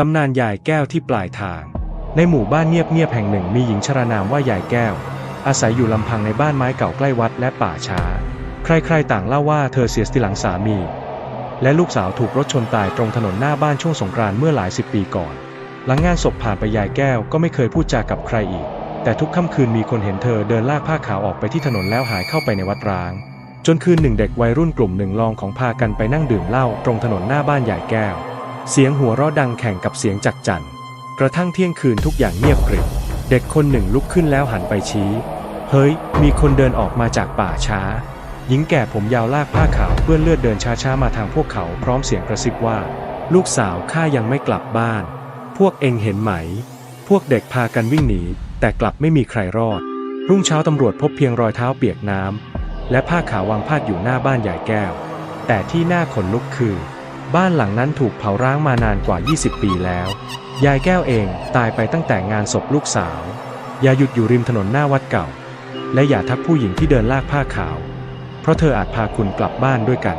ตำนานยายแก้วที่ปลายทาง ในหมู่บ้านเงียบๆแห่งหนึ่งมีหญิงชรานามว่ายายแก้ว อาศัยอยู่ลำพังในบ้านไม้เก่าใกล้วัดและป่าช้า ใครๆต่างเล่าว่าเธอเสียสติหลังสามี และลูกสาวถูกรถชนตายตรงถนนหน้าบ้านช่วงสงกรานต์เมื่อหลายสิบปีก่อน หลังงานศพผ่านไปยายแก้วก็ไม่เคยพูดจากับใครอีก แต่ทุกค่ำคืนมีคนเห็นเธอเดินลากผ้าขาวออกไปที่ถนนแล้วหายเข้าไปในวัดร้าง จนคืนหนึ่งเด็กวัยรุ่นกลุ่มหนึ่งลองของพากันไปนั่งดื่มเหล้าตรงถนนหน้าบ้านยายแก้ว เสียงหัวเราะดังแข่งกับเสียงจักจั่นกระทั่งเที่ยงคืนทุกอย่างเงียบกริบ เด็กคนหนึ่งลุกขึ้นแล้วหันไปชี้ เฮ้ย มีคนเดินออกมาจากป่าช้า หญิงแก่ผมยาวลากผ้าขาวเปื้อนเลือดเดินช้าๆมาทางพวกเขาพร้อมเสียงกระซิบว่า ลูกสาวข้ายังไม่กลับบ้าน พวกเองเห็นไหม พวกเด็กพากันวิ่งหนี แต่กลับไม่มีใครรอด รุ่งเช้าตำรวจพบเพียงรอยเท้าเปียกน้ำและผ้าขาววางพาดอยู่หน้าบ้านยายแก้ว แต่ที่น่าขนลุกคือ บ้านหลังนั้นถูกเผาร้างมานานกว่า 20 ปีแล้ว ยายแก้วเองตายไปตั้งแต่งานศพลูกสาว อย่าหยุดอยู่ริมถนนหน้าวัดเก่า และอย่าทักผู้หญิงที่เดินลากผ้าขาว เพราะเธออาจพาคุณกลับบ้านด้วยกัน